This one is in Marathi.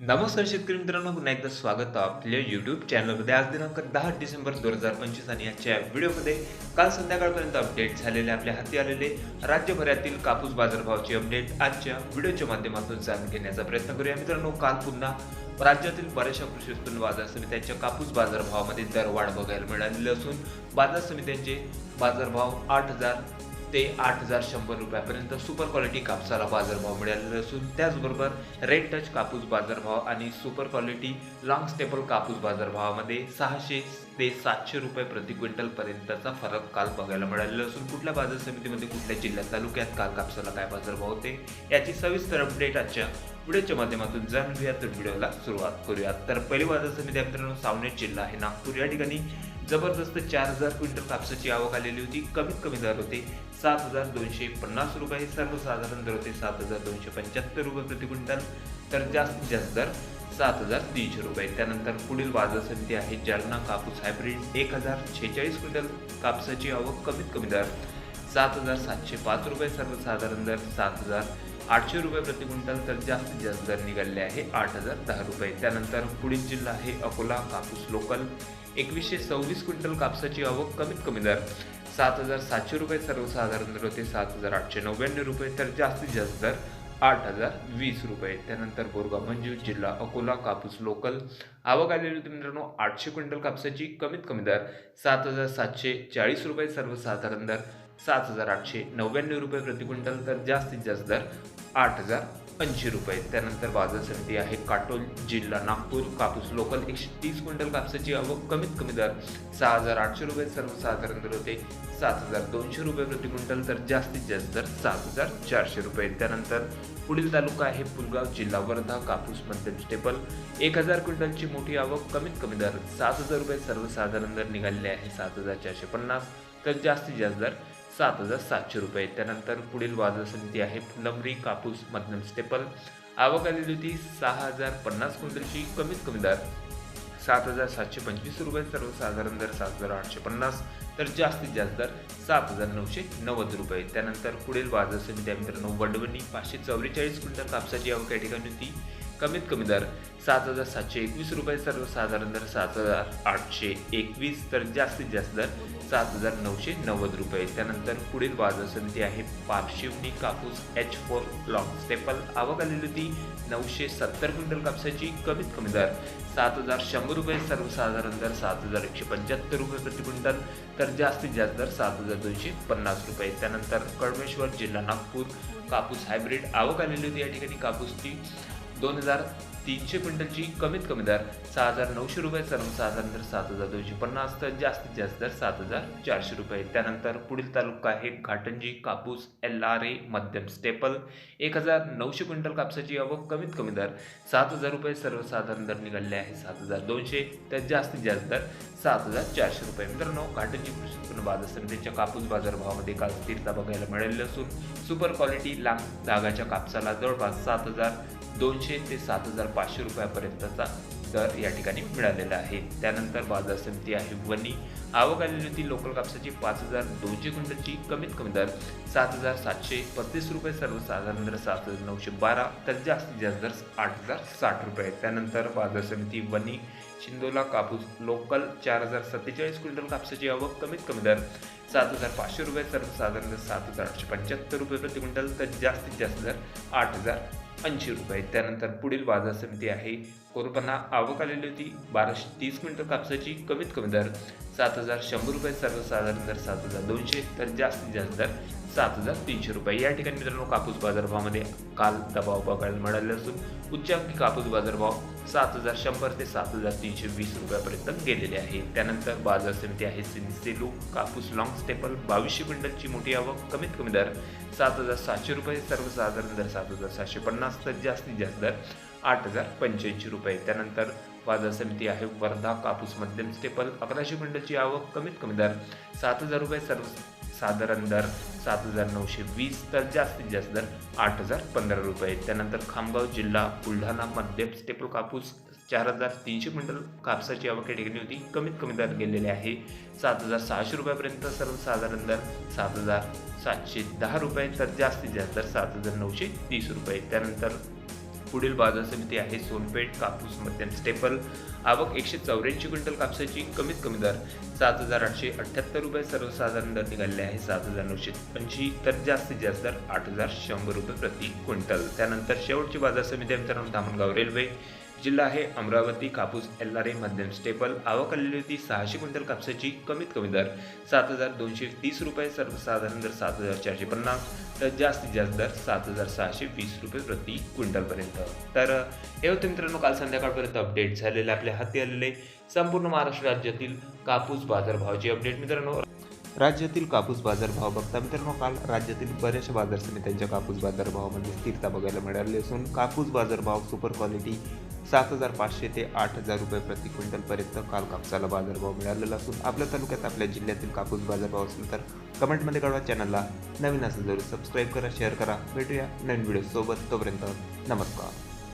नमस्कार शेतकरी मित्रांनो पुन्हा एकदा स्वागत आपल्या युट्यूब चॅनलमध्ये आज दिनांक दहा डिसेंबर दोन हजार पंचवीस आणि आजच्या व्हिडिओमध्ये काल संध्याकाळपर्यंत अपडेट झालेले आपल्या हाती आलेले राज्यभरातील कापूस बाजारभावाचे अपडेट आजच्या व्हिडिओच्या माध्यमातून जाणून घेण्याचा प्रयत्न करूया. मित्रांनो काल पुन्हा राज्यातील बऱ्याचशा कृषी उत्पन्न बाजार समित्यांच्या कापूस बाजारभावामध्ये दरवाढ बघायला मिळालेली असून बाजार समित्यांचे बाजारभाव आठ हजार ते आठ हजार शंभर रुपयापर्यंत सुपर क्वालिटी कापसाला बाजारभाव मिळालेला असून त्याचबरोबर रेड टच कापूस बाजारभाव आणि सुपर क्वालिटी लॉंग स्टेपल कापूस बाजारभावामध्ये सहाशे ते सातशे रुपये प्रति क्विंटल पर्यंतचा फरक काल बघायला मिळालेला असून कुठल्या बाजार समितीमध्ये कुठल्या जिल्ह्यात तालुक्यात काल कापसाला काय बाजारभाव होते याची सविस्तर अपडेट आजच्या व्हिडिओच्या माध्यमातून जाणून घेऊया तर व्हिडिओला सुरुवात करूयात. तर पहिली बाजार समिती मित्रांनो सावनेर जिल्हा आहे नागपूर. या ठिकाणी जबरदस्त चार हजार क्विंटल कापसाची आवक आलेली होती. कमीत कमी दर होते सात हजार दोनशे पन्नास रुपये. सर्वसाधारण दर होते सात हजार दोनशे पंच्याहत्तर रुपये प्रति क्विंटल. तर जास्तीत जास्त दर सात हजार तीनशे रुपये. त्यानंतर पुढील बाजार समिती आहे जालना कापूस हायब्रिड. एक हजार छेचाळीस क्विंटल कापसाची आवक कमीत कमी दर सात हजार सातशे पाच रुपये. सर्वसाधारण दर सात हजार आठशे रुपये प्रति क्विंटल तर जास्तीत जास्त दर निघाले आहे आठ हजार दहा रुपये. त्यानंतर पुढील जिल्हा आहे अकोला कापूस लोकल. एकवीसशे सव्वीस क्विंटल कापसाची आवक कमीत कमी दर. सात हजार सातशे रुपये सर्वसाधारण दर होते सात हजार आठशे नव्याण्णव रुपये तर जास्तीत जास्त दर आठ हजार वीस रुपये. त्यानंतर बोरगाव मंजू जिल्हा अकोला कापूस लोकल. आवक आलेली होती मित्रांनो आठशे क्विंटल कापसाची कमीत कमी दर. सात हजार सातशे चाळीस रुपये सर्वसाधारण दर. सात हजार आठशे नव्याण्णव रुपये प्रति क्विंटल तर जास्तीत जास्त दर आठ हजार ऐंशी रुपये. त्यानंतर बाजार समिती आहे काटोल जिल्हा नागपूर. कापूस लोकल एकशे तीस क्विंटल कापसाची आवक कमीत कमी दर सहा हजार आठशे रुपये सर्वसाधारण दर होते सात हजार दोनशे रुपये प्रति क्विंटल तर जास्तीत जास्त दर सात हजार चारशे रुपये. त्यानंतर पुढील तालुका आहे पुलगाव जिल्हा वर्धा. कापूस मध्यम स्टेपल एक हजार क्विंटलची मोठी आवक कमीत कमी दर सात हजार रुपये सर्वसाधारण दर निघालेले आहे सात हजार चारशे पन्नास तर जास्तीत जास्त दर सात हजार सातशे रुपये. त्यानंतर पुढील बाजार समिती आहे फुलंबरी कापूस मध्यम स्टेपल. आवक आलेली होती सहा हजार पन्नास क्विंटलची. कमीत कमी दर सात हजार सातशे पंचवीस रुपये. सर्वसाधारण दर सात हजार आठशे पन्नास. तर जास्तीत जास्त दर सात हजार नऊशे नव्वद रुपये. त्यानंतर पुढील बाजार समिती आहे मित्रांनो वडवणी पाचशे चौवेचाळीस क्विंटल कापसाची आवक या ठिकाणी होती. कमीत कमी दर सात हजार सातशे एकवीस रुपये. सर्वसाधारण दर सात हजार आठशे एकवीस. तर जास्तीत जास्त दर सात हजार नऊशे नव्वद रुपये. त्यानंतर पुढील बाजार समिती आहे पारशिवनी कापूस एच फोर लॉंग स्टेपल आवक आलेली होती नऊशे सत्तर क्विंटल कापसाची कमीत कमी दर सात हजार शंभर रुपये सर्वसाधारण दर सात हजार एकशे पंच्याहत्तर रुपये प्रति क्विंटल तर जास्तीत जास्त दर सात हजार दोनशे पन्नास रुपये. त्यानंतर कळमेश्वर जिल्हा नागपूर कापूस हायब्रिड आवक आलेली होती या ठिकाणी कापूसची दोन हजार तीनशे क्विंटलची कमीत कमी दर सहा हजार नऊशे रुपये सर्वसाधारण दर सात हजार दोनशे पन्नास तर जास्तीत जास्त दर सात हजार चारशे रुपये. त्यानंतर पुढील तालुका आहे घाटंजी कापूस एल आर ए मध्यम स्टेपल. एक हजार नऊशे क्विंटल कापसाची आवक कमीत कमी दर सात हजार रुपये. सर्वसाधारण दर निघाले आहे सात हजार दोनशे. तर जास्तीत जास्त दर सात हजार चारशे रुपये. मित्रांनो घाटंजी कृषी उत्पन्न बाजार समितीच्या कापूस बाजारभावामध्ये काल स्थिरता बघायला मिळाली असून सुपर क्वालिटी लांब धागाच्या कापसाला जवळपास सात हजार दोनशे ते सात हजार पाचशे रुपयापर्यंतचा दर या ठिकाणी मिळालेला आहे. त्यानंतर बाजार समिती आहे वनी आवक आलेली होती. लोकल कापसाची पाच हजार दोनशे क्विंटलची. कमीत कमी दर सात हजार सातशे पस्तीस रुपये. सर्वसाधारण दर सात हजार नऊशे बारा. तर जास्तीत जास्त दर आठ हजार साठ रुपये. त्यानंतर बाजार समिती वनी शिंदोला कापूस लोकल चार हजार सत्तेचाळीस क्विंटल कापसाची आवक. कमीत कमी दर सात हजार पाचशे रुपये. सर्वसाधारण दर सात हजार आठशे पंच्याहत्तर रुपये प्रति क्विंटल. तर जास्तीत जास्त दर आठ हजार ऐंशी रुपये. त्यानंतर पुढील बाजार समिती आहे. कोरपणा आवक आलेली होती. बाराशे तीस क्विंटल कापसाची कमीत कमी दर सात हजार शंभर रुपये सर्वसाधारण दर सात हजार दोनशे तर जास्तीत जास्त दर सात हजार तीनशे रुपये. या ठिकाणी मित्रांनो कापूस बाजारभावामध्ये काल दबाव बघायला मिळाले असून उच्चांकी कापूस बाजारभाव सात हजार शंभर ते सात हजार तीनशे वीस रुपयापर्यंत गेलेले आहे. त्यानंतर बाजार समिती आहे सिन्सेलू कापूस लॉंग स्टेपल बावीसशे क्विंटलची मोठी आवक कमीत कमी दर सात हजार सातशे रुपये सर्वसाधारण दर सात हजार सातशे पन्नास तर जास्तीत जास्त दर आठ हजार पंच्याऐंशी रुपये. त्यानंतर बाजार समिती आहे वर्धा कापूस मध्यम स्टेपल अकराशे क्विंटलची आवक कमीत कमी दर सात हजार रुपये सर्व साधारण दर सात हजार नऊशे वीस तर जास्तीत जास्त दर आठ हजार पंधरा रुपये. त्यानंतर खामगाव जिल्हा बुलढाणा मध्यम स्टेपल कापूस चार हजार तीनशे क्विंटल कापसाची आवक या ठिकाणी होती. कमीत कमी दर गेलेले आहे सात हजार सहाशे रुपयापर्यंत सर्वसाधारण दर सात हजार सातशे दहा रुपये तर जास्तीत जास्त दर सात हजार नऊशे तीस रुपये. त्यानंतर पुढील बाजार समिती आहे सोनपेठ कापूस मध्यम स्टेपल. आवक एकशे चौऱ्याऐंशी क्विंटल कापसाची कमीत कमी दर सात हजार आठशे अठ्ठ्याहत्तर रुपये. सर्वसाधारण दर निघालेले आहे सात हजार नऊशे ऐंशी तर जास्तीत जास्त दर आठ हजार शंभर रुपये प्रति क्विंटल. त्यानंतर शेवटची बाजार समिती आहे मित्रांनो धामणगाव रेल्वे. जिल्हा आहे अमरावती कापूस एल आर ए मध्यम स्टेपल. आवक आलेली होती सहाशे क्विंटल कापसाची कमीत कमी दर सात हजार दोनशे तीस रुपये सर्वसाधारण दर सात हजार चारशे पन्नास तर जास्तीत जास्त दर सात हजार सहाशे वीस रुपये प्रति क्विंटलपर्यंत. तर हे होते मित्रांनो काल संध्याकाळपर्यंत अपडेट झालेले आपल्या हाती आलेले संपूर्ण महाराष्ट्र राज्यातील कापूस बाजारभावाची अपडेट मित्रांनो. राज्यातील कापूस बाजारभाव बघता मित्रांनो काल राज्यातील बऱ्याचशा बाजार समित्यांच्या कापूस बाजारभावामध्ये स्थिरता बघायला मिळाली असून कापूस बाजारभाव सुपर क्वालिटी सात हजार पाचशे ते आठ हजार रुपये प्रति क्विंटलपर्यंत काल कापसाला बाजारभाव मिळालेला असून आपल्या तालुक्यात आपल्या जिल्ह्यातील कापूस बाजारभाव असेल तर कमेंटमध्ये कळवा. चॅनलला नवीन असेल जरूर सबस्क्राईब करा शेअर करा. भेटूया नवीन व्हिडिओ सोबत. तोपर्यंत नमस्कार.